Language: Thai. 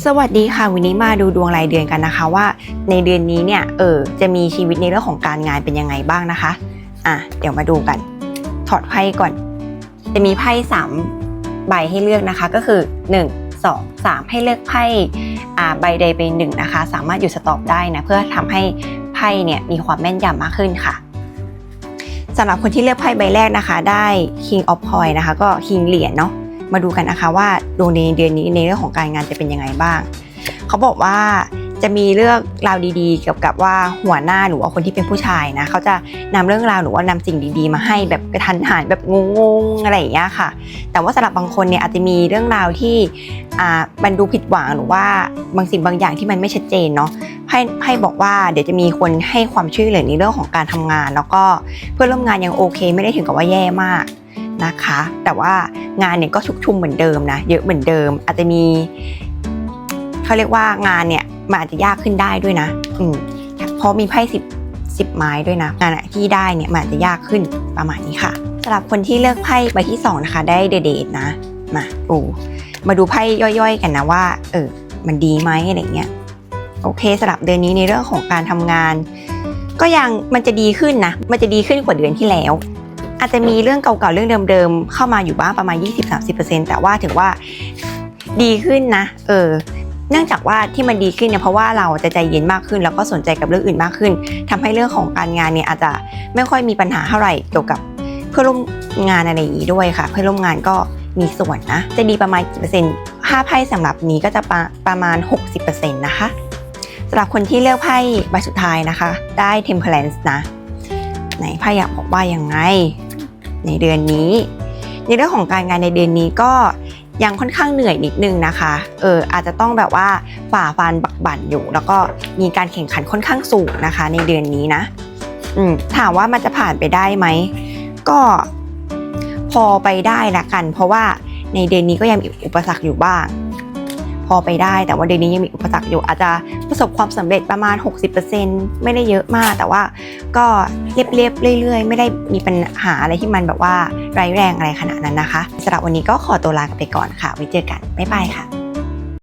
สวัสดีค่ะ วันนี้มาดูดวงรายเดือนกันนะคะว่า ในเดือนนี้เนี่ยเออจะมีชีวิตในเรื่องของการงานเป็นยังไงบ้างนะคะ อะเดี๋ยวมาดูกัน ถอดไพ่ก่อน จะมีไพ่สามใบให้เลือกนะคะก็คือ 1 2 3 ให้เลือกไพ่อ่าใบใดไปหนึ่งนะคะ สามารถหยุดสต็อปได้นะเพื่อทำให้ไพ่เนี่ยมีความแม่นยำมากขึ้นค่ะสำหรับคนที่เลือกไพ่ใบแรกนะคะ ได้ King of Coin นะคะ ก็ King เหรียญเนาะ มาดูกันนะคะว่าดวงในเดือนนี้ในเรื่องของการงานจะเป็นยังไงบ้าง เขาบอกว่าจะมีเรื่องราวดีๆ เกี่ยวกับว่าหัวหน้าหรือว่าคนที่เป็นผู้ชายนะเขาจะนำเรื่องราวหรือว่านำสิ่งดีๆ มาให้แบบกระทันหันแบบงงๆอะไรอย่างเงี้ยค่ะ แต่ว่าสำหรับบางคนเนี่ยอาจจะมีเรื่องราวที่อ่ามันดูผิดหวังหรือว่าบางสิ่งบางอย่างที่มันไม่ชัดเจนเนาะไพ่ไพ่บอกว่าเดี๋ยวจะมีคนให้ความช่วยเหลือในเรื่องของการทำงาน แล้วก็เพื่อนร่วมงานยังโอเค ไม่ได้ถึงกับว่าแย่มาก นะคะ แต่ว่างานเนี่ยก็ชุกชุมเหมือนเดิมนะ เยอะเหมือนเดิม อาจจะมีเขาเรียกว่างานเนี่ยมันอาจจะยากขึ้นได้ด้วยนะ อืมเพราะมีไพ่สิบสิบไม้ด้วยนะ งานที่ได้เนี่ยมันอาจจะยากขึ้นประมาณนี้ค่ะสำหรับคนที่เลือกไพ่ใบที่สองนะคะ ได้เดทนะ มาดูมาดูไพ่ย่อยๆ กันนะว่า เออ มันดีไหมอะไรเงี้ยโอเคสำหรับเดือนนี้ในเรื่องของการทำงาน ก็ยังมันจะดีขึ้นนะ มันจะดีขึ้นกว่าเดือนที่แล้ว อาจจะมีเรื่องเก่าๆเรื่องเดิมๆ เข้ามาอยู่บ้างประมาณ 20-30%แต่ว่าถือว่าดีขึ้นนะ เออ เนื่องจากว่าที่มันดีขึ้นเนี่ยเพราะว่าเราจะใจเย็นมากขึ้น แล้วก็สนใจกับเรื่องอื่นมากขึ้นทำให้เรื่องของการงานเนี่ยอาจจะไม่ค่อยมีปัญหาเท่าไหร่เกี่ยวกับเพื่อนร่วมงานอะไรอย่างนี้ด้วยค่ะ เพื่อนร่วมงานก็มีส่วนนะ จะดีประมาณกี่เปอร์เซ็นต์ห้าไพ่สำหรับนี้ก็จะประประมาณ 60%นะคะสำหรับคนที่เลือกไพ่ใบสุดท้ายนะคะ ได้ Temperance นะ ไหนไพ่อยากบอกว่ายังไง ในเดือนนี้ ในเรื่องของการงานในเดือนนี้ก็ยังค่อนข้างเหนื่อยนิดนึงนะคะ เอออาจจะต้องแบบว่าฝ่าฟันบักบั่นอยู่ แล้วก็มีการแข่งขันค่อนข้างสูงนะคะ ในเดือนนี้นะอืมถามว่ามันจะผ่านไปได้ไหม ก็พอไปได้ละกัน เพราะว่าในเดือนนี้ก็ยังมีอุปสรรคอยู่บ้าง อไปได้ แต่ว่าเดือนนี้ยังมีอุปสรรคอยู่อาจจะประสบความสำเร็จประมาณ 60%ไม่ได้เยอะมาก แต่ว่าก็เรียบๆเรื่อย ๆ ไม่ได้มีปัญหาอะไรที่มันแบบว่าร้ายแรงอะไรขนาดนั้นนะคะสำหรับวันนี้ก็ขอตัวลากไปก่อนค่ะ ไว้เจอกันบ๊ายบายค่ะ